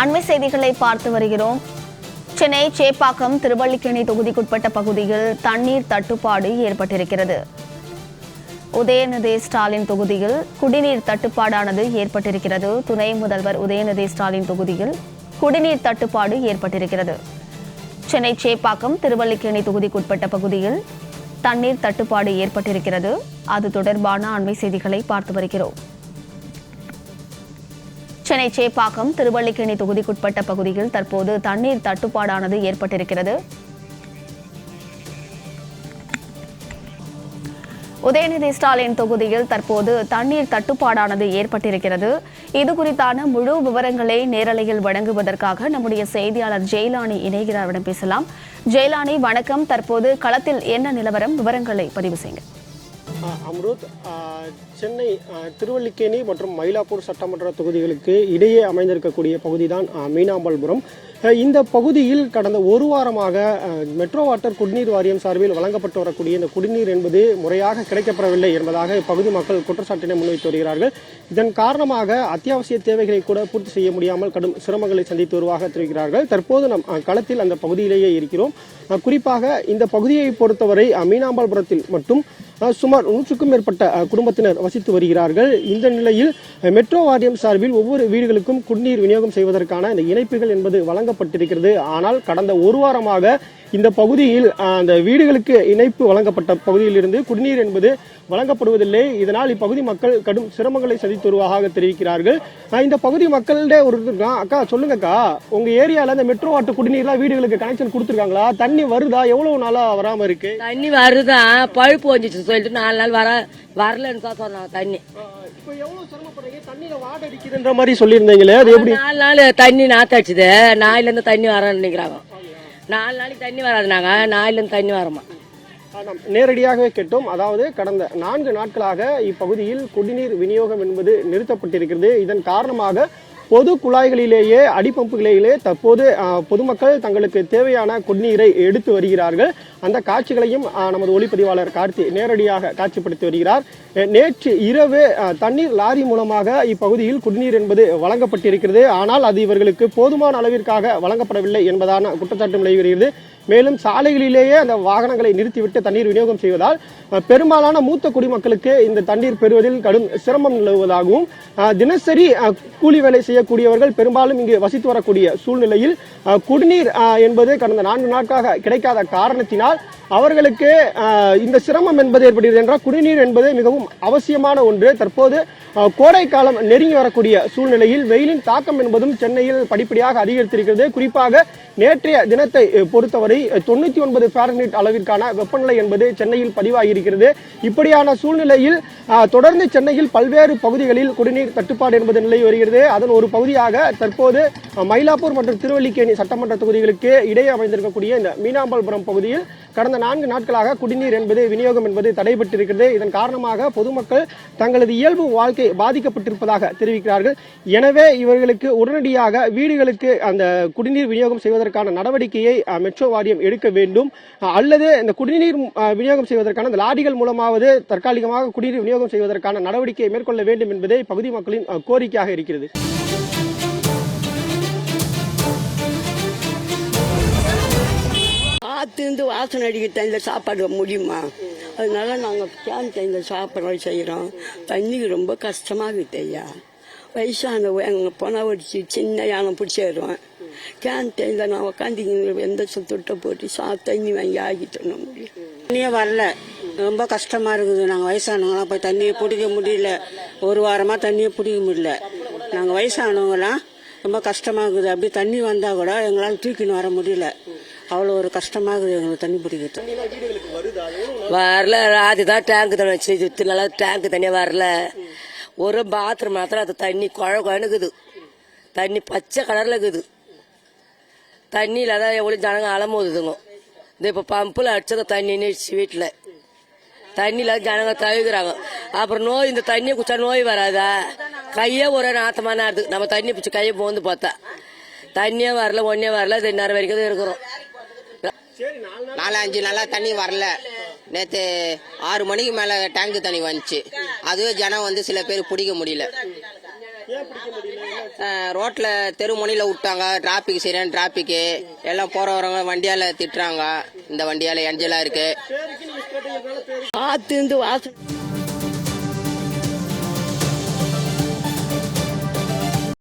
அண்மை செய்திகளை பார்த்து வருகிறோம். சென்னை சேப்பாக்கம் திருவல்லிக்கேணி தொகுதிக்குட்பட்ட பகுதியில் தண்ணீர் தட்டுப்பாடு ஏற்பட்டிருக்கிறது. உதயநிதி ஸ்டாலின் தொகுதியில் குடிநீர் தட்டுப்பாடானது ஏற்பட்டிருக்கிறது. துணை முதல்வர் உதயநிதி ஸ்டாலின் தொகுதியில் குடிநீர் தட்டுப்பாடு ஏற்பட்டிருக்கிறது. சென்னை சேப்பாக்கம் திருவல்லிக்கேணி தொகுதிக்குட்பட்ட பகுதியில் தண்ணீர் தட்டுப்பாடு ஏற்பட்டிருக்கிறது. அது தொடர்பான அண்மை செய்திகளை பார்த்து வருகிறோம். சென்னை சேப்பாக்கம் திருவள்ளிக்கேணி தொகுதிக்குட்பட்ட பகுதியில் தற்போது தண்ணீர் தட்டுப்பாடானது ஏற்பட்டிருக்கிறது. உதயநிதி ஸ்டாலின் தொகுதியில் தற்போது தண்ணீர் தட்டுப்பாடானது ஏற்பட்டிருக்கிறது. இது குறித்தான முழு விவரங்களை நேரலையில் வழங்குவதற்காக நம்முடைய செய்தியாளர் ஜெயலானி இணைகிறாரிடம் பேசலாம். ஜெயலானி வணக்கம். தற்போது களத்தில் என்ன நிலவரம்? விவரங்களை பதிவு செய்யுங்கள். அம்ருத் சென்னை திருவல்லிக்கேணி மற்றும் மயிலாப்பூர் சட்டமன்ற தொகுதிகளுக்கு இடையே அமைந்திருக்கக்கூடிய பகுதி தான் மீனாம்பல்புரம். இந்த பகுதியில் கடந்த ஒரு வாரமாக மெட்ரோ வாட்டர் குடிநீர் வாரியம் சார்பில் வழங்கப்பட்டு வரக்கூடிய இந்த குடிநீர் என்பது முறையாக கிடைக்கப்படவில்லை என்பதாக இப்பகுதி மக்கள் குற்றச்சாட்டினை முன்வைத்து வருகிறார்கள். இதன் காரணமாக அத்தியாவசிய தேவைகளை கூட பூர்த்தி செய்ய முடியாமல் கடும் சிரமங்களை சந்தித்து வருவதாக தெரிவிக்கிறார்கள். தற்போது நம் களத்தில் அந்த பகுதியிலேயே இருக்கிறோம். குறிப்பாக இந்த பகுதியை பொறுத்தவரை மீனாம்பாள்புரத்தில் மட்டும் சுமார் நூற்றுக்கும் மேற்பட்ட குடும்பத்தினர் வசித்து வருகிறார்கள். இந்த நிலையில் மெட்ரோ வாரியம் சார்பில் ஒவ்வொரு வீடுகளுக்கும் குடிநீர் விநியோகம் செய்வதற்கான இந்த இணைப்புகள் என்பது வழங்கப்பட்டிருக்கிறது. ஆனால் கடந்த ஒரு வாரமாக இந்த பகுதியில் அந்த வீடுகளுக்கு இணைப்பு வழங்கப்பட்ட பகுதியிலிருந்து குடிநீர் என்பது வழங்கப்படுவதில்லை. இதனால் இப்பகுதி மக்கள் கடும் சிரமங்களை சந்தித்து வருவதாக தெரிவிக்கிறார்கள் இந்த பகுதி மக்களிடையே ஒரு இது இருக்கான் அக்கா சொல்லுங்கக்கா. உங்க ஏரியால இந்த மெட்ரோ வாட்டர் குடிநீர்லாம் வீடுகளுக்கு கனெக்ஷன் கொடுத்துருக்காங்களா? தண்ணி வருதா? எவ்வளவு நாளா வராம இருக்கு? தண்ணி வருதான் பழுப்பு வந்துச்சு சொல்லிட்டு நாலு நாள் வர வரலன்னு தான் சொன்னாங்க தண்ணி. இப்போ எவ்வளவு சிரமப்படுறீங்க? தண்ணியில வாட அடிக்குதுன்ற மாதிரி சொல்லியிருந்தீங்களே அது எப்படி? நாலு நாள் தண்ணி நாத்தடிச்சுது நாயிலேருந்து தண்ணி வரேன்னு நினைக்கிறாங்க. நாலு நாளைக்கு தண்ணி வராதுனாங்க நாயிலேருந்து தண்ணி வரமா? நேரடியாகவே கேட்டோம். அதாவது கடந்த நான்கு நாட்களாக இப்பகுதியில் குடிநீர் விநியோகம் என்பது நிறுத்தப்பட்டிருக்கிறது. இதன் காரணமாக பொது குழாய்களிலேயே அடிப்பம்புகளிலேயே தற்போது பொதுமக்கள் தங்களுக்கு தேவையான குடிநீரை எடுத்து வருகிறார்கள். அந்த காட்சிகளையும் நமது ஒளிப்பதிவாளர் கார்த்தி நேரடியாக காட்சிப்படுத்தி வருகிறார். நேற்று இரவு தண்ணீர் லாரி மூலமாக இப்பகுதியில் குடிநீர் என்பது வழங்கப்பட்டிருக்கிறது. ஆனால் அது இவர்களுக்கு போதுமான அளவிற்காக வழங்கப்படவில்லை என்பதான குற்றச்சாட்டு நிலவி வருகிறது. மேலும் சாலைகளிலேயே அந்த வாகனங்களை நிறுத்திவிட்டு தண்ணீர் விநியோகம் செய்வதால் பெரும்பாலான மூத்த குடிமக்களுக்கு இந்த தண்ணீர் பெறுவதில் கடும் சிரமம் நிலவுவதாகவும் தினசரி கூலி வேலை செய்ய செய்யக்கூடியவர்கள் பெரும்பாலும் இங்கு வசித்து வரக்கூடிய சூழ்நிலையில் குடிநீர் என்பது கடந்த நான்கு நாட்களாக கிடைக்காத காரணத்தினால் அவர்களுக்கு இந்த சிரமம் என்பது ஏற்படுகிறது என்றால் குடிநீர் என்பது மிகவும் அவசியமான ஒன்று. தற்போது கோடை காலம் நெருங்கி வரக்கூடிய சூழ்நிலையில் வெயிலின் தாக்கம் என்பதும் சென்னையில் படிப்படியாக அதிகரித்திருக்கிறது. குறிப்பாக நேற்றைய தினத்தை பொறுத்தவரை தொண்ணூத்தி ஒன்பது ஃபாரன்ஹீட் அளவிற்கான வெப்பநிலை என்பது சென்னையில் பதிவாகியிருக்கிறது. இப்படியான சூழ்நிலையில் தொடர்ந்து சென்னையில் பல்வேறு பகுதிகளில் குடிநீர் தட்டுப்பாடு என்பது நிலை வருகிறது. அதன் ஒரு பகுதியாக தற்போது மயிலாப்பூர் மற்றும் திருவல்லிக்கேணி சட்டமன்ற தொகுதிகளுக்கு இடையே அமைந்திருக்கக்கூடிய இந்த மீனாம்பல்புரம் பகுதியில் கடந்த நான்கு நாட்களாக குடிநீர் என்பது விநியோகம் என்பது தடைபட்டிருக்கிறது. இதன் காரணமாக பொதுமக்கள் தங்களது இயல்பு வாழ்க்கை பாதிக்கப்பட்டிருப்பதாக தெரிவிக்கிறார்கள். எனவே இவர்களுக்கு உடனடியாக வீடுகளுக்கு அந்த குடிநீர் விநியோகம் செய்வதற்கான நடவடிக்கையை மெட்ரோ வாரியம் எடுக்க வேண்டும். அல்லது இந்த குடிநீர் விநியோகம் செய்வதற்கான அந்த லாரிகள் மூலமாவது தற்காலிகமாக குடிநீர் விநியோகம் செய்வதற்கான நடவடிக்கையை மேற்கொள்ள வேண்டும் என்பதே பகுதி மக்களின் கோரிக்கையாக இருக்கிறது. இருந்து வாசனை அடிக்க தண்ணியில் சாப்பாடு முடியுமா? அதனால நாங்கள் கேன் தண்ணியில் சாப்பிட்றோம் செய்கிறோம் தண்ணிக்கு ரொம்ப கஷ்டமாகுது ஐயா. வயசானவ எங்கள் பொணை வடிச்சு சின்ன யானை பிடிச்சிடுவேன் கேன் தண்ணியில் நான் உட்காந்து எந்த சொத்துட்ட போட்டு சா தண்ணி வாங்கி ஆகிட்டு முடியும். தண்ணியே வரல. ரொம்ப கஷ்டமா இருக்குது. நாங்கள் வயசானவங்களாம் போய் தண்ணியை பிடிக்க முடியல. ஒரு வாரமாக தண்ணியை பிடிக்க முடியல. நாங்கள் வயசானவங்களாம் ரொம்ப கஷ்டமாக இருக்குது. அப்படி தண்ணி வந்தால் கூட எங்களால் தூக்கின்னு வர முடியல. அவ்வளோ ஒரு கஷ்டமாக இருக்குது. எங்களுக்கு தண்ணி பிடிக்கிறது வரல அதுதான் டேங்க் தண்ணி வச்சு நல்லா டேங்க் தண்ணியாக வரல. ஒரு பாத்ரூம் மாத்திரம் அது தண்ணி குழ குழனுக்குது தண்ணி பச்சை கலரில் இருக்குது. தண்ணியில் தான் எவ்வளோ ஜனங்க அலமோதுதுங்க இந்த இப்போ பம்பில் அடிச்சது தண்ணின்னு நிறுச்சி வீட்டில். தண்ணியில ஜனங்க தவிக்கிறாங்க அப்புறம் நோய் இந்த தண்ணியை குடிச்சா நோய் வராதா? கையே ஒரே நாத்தமான இருக்குது. நம்ம தண்ணி பிடிச்சி கையை போந்து பார்த்தா. தண்ணியே வரல ஒன்னே வரல. இது நேரம் வரைக்கும் தான் இருக்கிறோம். நாலு அஞ்சு நாளா தண்ணி வரல. நேற்று ஆறு மணிக்கு மேலே டேங்கு தண்ணி வந்துச்சு. அதுவே ஜனம் வந்து சில பேர் பிடிக்க முடியல. ரோட்டில் தெரு முனையில் விட்டாங்க. டிராபிக் சரியான டிராபிக்கு எல்லாம் போகிற வரவங்க வண்டியால் திட்டுறாங்க. இந்த வண்டியால் எஞ்சலாக இருக்குது காத்து இருந்து வாசனை